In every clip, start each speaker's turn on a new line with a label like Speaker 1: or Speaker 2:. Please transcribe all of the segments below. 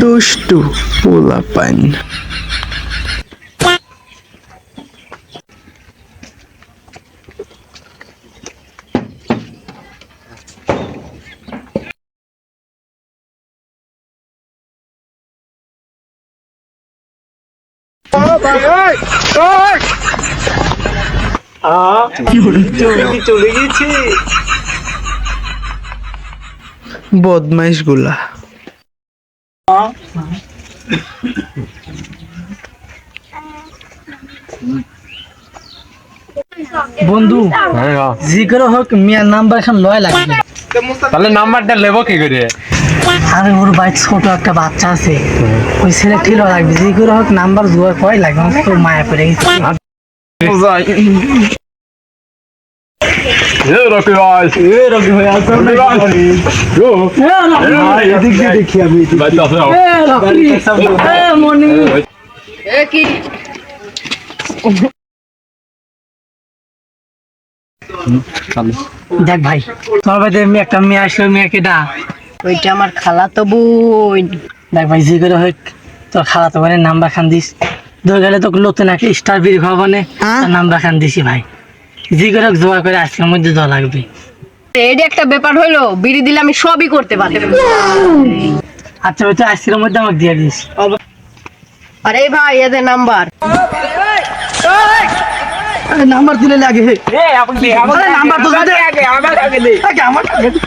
Speaker 1: দুষ্টু পোলা পাইন
Speaker 2: চলে গেছি।
Speaker 1: বদমাইশগুলা
Speaker 2: বন্ধু জি করে হোক মিয়ার নাম্বার এখন লয় লাগবে।
Speaker 3: তাহলে নাম্বারটা লেবো কি করে?
Speaker 2: আরে ওর বাড়িতে ছোট একটা বাচ্চা আছে। ওই ছেলে ঠিক লাগবে। জি করে হোক নাম্বার জোয়ার কয় লাগবে। আমার তো মায়া পড়ে গেছে। দেখি ভাই তোমার একটা মেয়ে আসলো মেয়েকে ডা
Speaker 4: ওইটা আমার খালা তো বোন।
Speaker 2: দেখ ভাই যে করে হোক তোর খালা তো মানে নাম্বার খান দিস। গেলে তো নতুন একটা স্টার বিড়ি খাওয়াবানে নাম্বার খান দিছি ভাই। যে করে জোগাড় করে আজকের মধ্যে দেওয়া লাগবে।
Speaker 4: এটা একটা ব্যাপার হইল বিড়ি দিলে আমি সবই করতে পারি
Speaker 2: আচ্ছা তুই আজকের মধ্যে আমাকে দিয়ে দিস।
Speaker 4: আরে ভাই এদের নাম্বার।
Speaker 2: আরে নাম্বার দিলে লাগে। আরে নাম্বার তো দে আগে আমার আগে দে আগে আমার আগে দে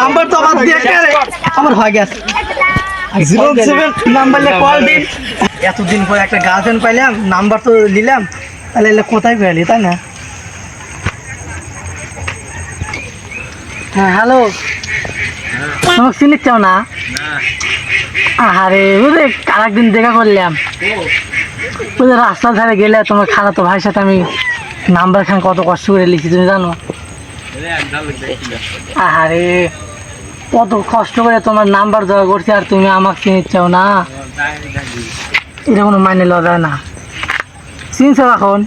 Speaker 2: নাম্বার তো আমার দিয়ে আমার হয়ে গেছে। জিরো সেভেন নাম্বার কল দিন। এতদিন পর একটা গার্লফ্রেন্ড পাইলাম নাম্বার তো নিলাম। তাহলে এলে কোথায় পেলি তাই না? হ্যাঁ হ্যালো তোমাকে চিনিস চাও না? আরে বুঝলে আর একদিন দেখা করলাম। বুঝলে রাস্তার ধারে গেলে তোমার খালা তো ভাইয়ের সাথে আমি নাম্বার খান কত কষ্ট করে লিখি তুমি জানো? আরে কত কষ্ট করে তোমার নাম্বার দেওয়া করছি আর তুমি আমাকে চিনি চাও না। এটা কোনো মাইনে লওয়া যায় না। চিনছো এখন?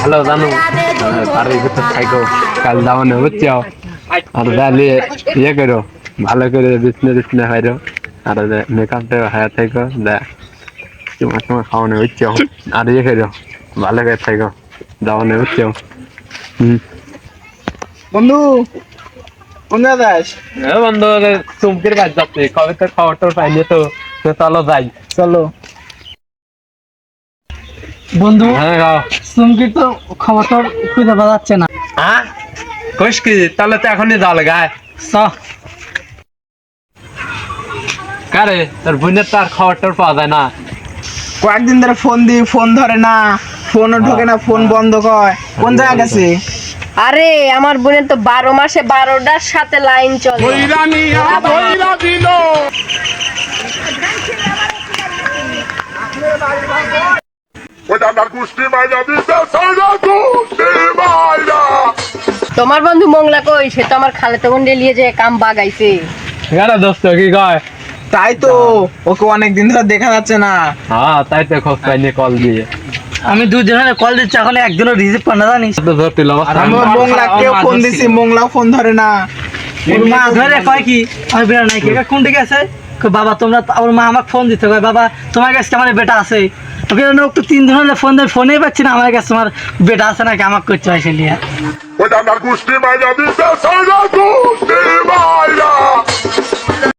Speaker 3: হ্যালো জানো। তার ভিতর থাকো কাল দামানে বুঝছ? আর তাহলে ইয়ে করো ভালো করে বিছনে বিছনে হাইরো আর মেকআপটা হায়া থাকো দেখ তোমার সময় খাওয়ানো বুঝছ আর ইয়ে করো ভালো করে থাকো। বুঝছ হুম।
Speaker 1: বন্ধু কোন দাস
Speaker 3: বন্ধু চুমকির কাজ যাচ্ছে। কবে তো পাইনি তো তো চলো যাই।
Speaker 1: চলো।
Speaker 2: বন্ধু
Speaker 3: হ্যাঁ
Speaker 2: তো খবর টর খুঁজে পাওয়া যাচ্ছে না।
Speaker 3: হ্যাঁ কইস কি তাহলে তো এখনই জল গায়।
Speaker 2: চ।
Speaker 3: কারে? তোর বোনের তো আর খাওয়ার টাওয়ার পাওয়া যায় না।
Speaker 1: কয়েকদিন ধরে ফোন দি ফোন ধরে না। ফোনও ঢোকে না ফোন বন্ধ কয়। কোন জায়গা গেছে?
Speaker 4: আরে আমার বোনের তো বারো মাসে বারোটার সাথে লাইন চলে। তোমার বন্ধু মংলা কই? সে তো আমার খালে তখন ডেলিয়ে যে কাম বাগাইছে।
Speaker 3: কেন দোস্ত কি কয়?
Speaker 1: তাই তো ওকে অনেক দিন ধরে দেখা যাচ্ছে না।
Speaker 3: হ্যাঁ তাই তো খোঁজ পাইনি কল দিয়ে।
Speaker 2: আমি দুই দিন কল দিচ্ছি এখন একজনও রিসিভ করে না জানিস?
Speaker 3: তো
Speaker 1: মোংলা কেউ ফোন দিছি মোংলাও ফোন ধরে না।
Speaker 2: মা ধরে কয় কি? আমি বেড়া নাই কে কোন দিকে আছে? বাবা তোমরা তো- ওর মা আমাকে ফোন দিতে কয় বাবা তোমার কাছে আমার বেটা আছে? ওকে একটু তিন দিন হলে ফোন দিয়ে ফোনেই পাচ্ছি না আমার কাছে তোমার বেটা আছে নাকি আমাকে করতে হয় সে লিয়া
Speaker 5: Oye, anda, Gusti, vaya, dice, soy la Gusti, vaya.